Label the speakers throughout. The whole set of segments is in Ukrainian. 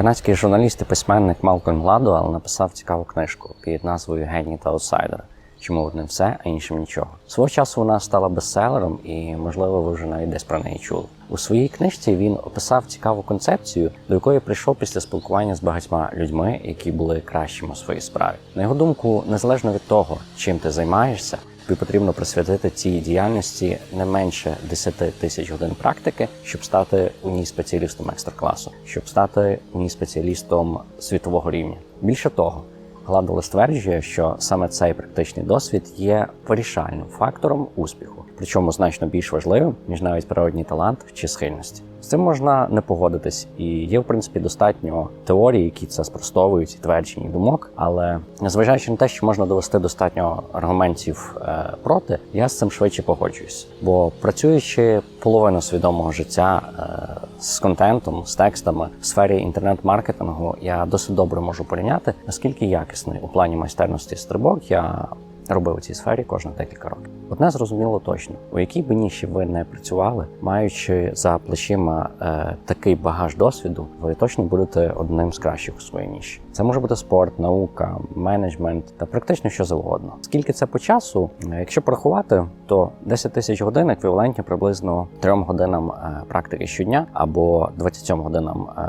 Speaker 1: Канадський журналіст і письменник Малкольм Гладуел написав цікаву книжку під назвою Геній та аутсайдери. Чому одним все, а іншим нічого. Свого часу вона стала бестселером, і можливо ви вже навіть десь про неї чули. У своїй книжці він описав цікаву концепцію, до якої прийшов після спілкування з багатьма людьми, які були кращими у своїй справі. На його думку, незалежно від того, чим ти займаєшся, тобі потрібно присвятити цій діяльності не менше 10 тисяч годин практики, щоб стати у ній спеціалістом екстра-класу, щоб стати у ній спеціалістом світового рівня. Більше того. Гладуел стверджує, що саме цей практичний досвід є вирішальним фактором успіху, причому значно більш важливим ніж навіть природній талант чи схильності. З цим можна не погодитись, і є в принципі достатньо теорій, які це спростовують, і тверджень і думок. Але незважаючи на те, що можна довести достатньо аргументів е, проти, я з цим швидше погоджуюсь. Бо працюючи половину свідомого життя е, з контентом, з текстами в сфері інтернет-маркетингу, я досить добре можу порівняти, наскільки якісний у плані майстерності стрибок я робив у цій сфері кожних декілька років. Одне зрозуміло точно, у якій би ніші ви не працювали, маючи за плечима е, такий багаж досвіду, ви точно будете одним з кращих у своїй ніші. Це може бути спорт, наука, менеджмент та практично що завгодно. Скільки це по часу? Е, Якщо порахувати, то 10 тисяч годин еквівалентні приблизно 3 годинам е, практики щодня або 27 годинам е,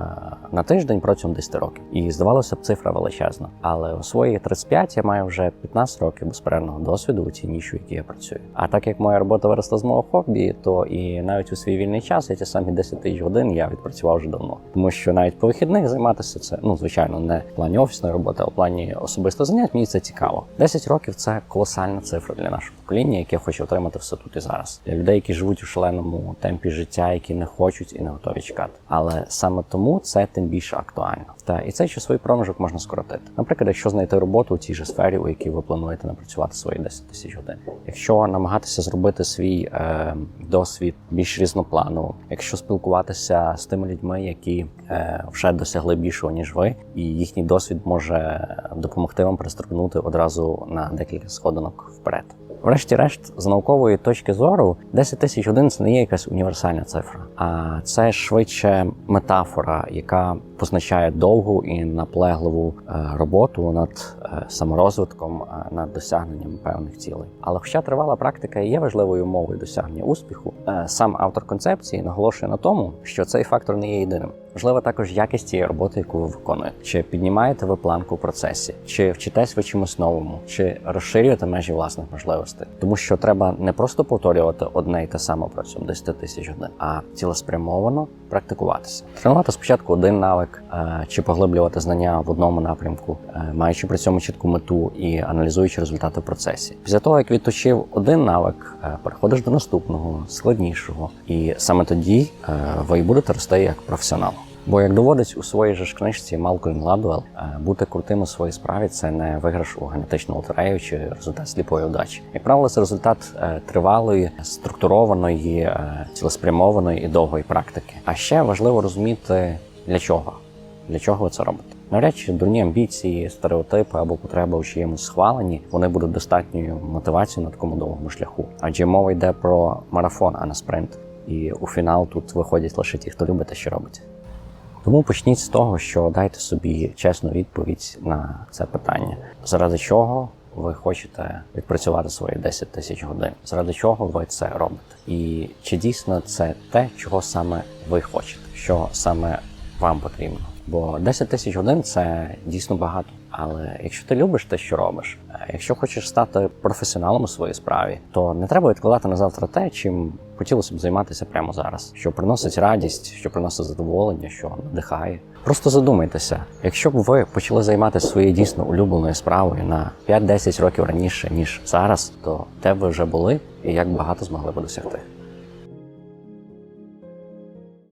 Speaker 1: на тиждень протягом 10 років. І здавалося б, цифра величезна. Але у свої 35 я маю вже 15 років безперервного досвіду у цій ніші, в якій я працюю. А так як моя робота виросла з мого хобі, то і навіть у свій вільний час я ті самі 10 тисяч годин я відпрацював вже давно. Тому що навіть по вихідних займатися це, ну звичайно, не в плані офісної роботи, а в плані особисто занять. Мені це цікаво. 10 років це колосальна цифра для нашого покоління, яке хоче отримати все тут і зараз. Для людей, які живуть у шаленому темпі життя, які не хочуть і не готові чекати. Але саме тому це тим більше актуально. Та і цей часовий проміжок можна скоротити. Наприклад, якщо знайти роботу у тій же сфері, у якій ви плануєте напрацювати свої 10 тисяч годин. Якщо намагатися зробити свій е, досвід більш різноплановим, якщо спілкуватися з тими людьми, які е, вже досягли більшого ніж ви, і їхній досвід може допомогти вам пристрибнути одразу на декілька сходинок вперед. Врешті-решт, з наукової точки зору, 10 тисяч годин це не є якась універсальна цифра, а це швидше метафора, яка позначає довгу і наплегливу е, роботу над е, саморозвитком, е, над досягненням певних цілей. Але хоча тривала практика є важливою умовою досягнення успіху, сам автор концепції наголошує на тому, що цей фактор не є єдиним. Важлива також якість цієї роботи, яку ви виконуєте. Чи піднімаєте ви планку в процесі, чи вчитесь ви чомусь новому, чи розширюєте межі власних можливостей, тому що треба не просто повторювати одне й те саме протягом 10 тисяч годин, а цілеспрямовано практикуватися. Тренувати спочатку один навик, е, чи поглиблювати знання в одному напрямку, е, маючи при цьому чітку мету і аналізуючи результати в процесі. Після того як відточив один навик, е, переходиш до наступного, складнішого, і саме тоді ви будете рости як професіонал. Бо як доводить у своїй же ж книжці Малкольм Гладуел, е, бути крутим у своїй справі це не виграш у генетичну лотерею чи результат сліпої удачі. Як правило, це результат е, тривалої, структурованої, е, цілеспрямованої і довгої практики. А ще важливо розуміти для чого, для чого ви це робите. Навряд чи дурні амбіції, стереотипи або потреби у чиємусь схваленні вони будуть достатньою мотивацією на такому довгому шляху. Адже мова йде про марафон, а не спринт. І у фінал тут виходять лише ті, хто любить те, що робить. Тому почніть з того, що дайте собі чесну відповідь на це питання, заради чого ви хочете відпрацювати свої 10 тисяч годин, заради чого ви це робите, і чи дійсно це те, чого саме ви хочете, що саме вам потрібно. Бо 10 тисяч годин це дійсно багато. Але якщо ти любиш те, що робиш, е, якщо хочеш стати професіоналом у своїй справі, то не треба відкладати на завтра те, чим хотілося б займатися прямо зараз, що приносить радість, що приносить задоволення, що надихає. Просто задумайтеся, якщо б ви почали займатися своєю дійсно улюбленою справою на 5-10 років раніше ніж зараз, то де ви вже були і як багато змогли б досягти.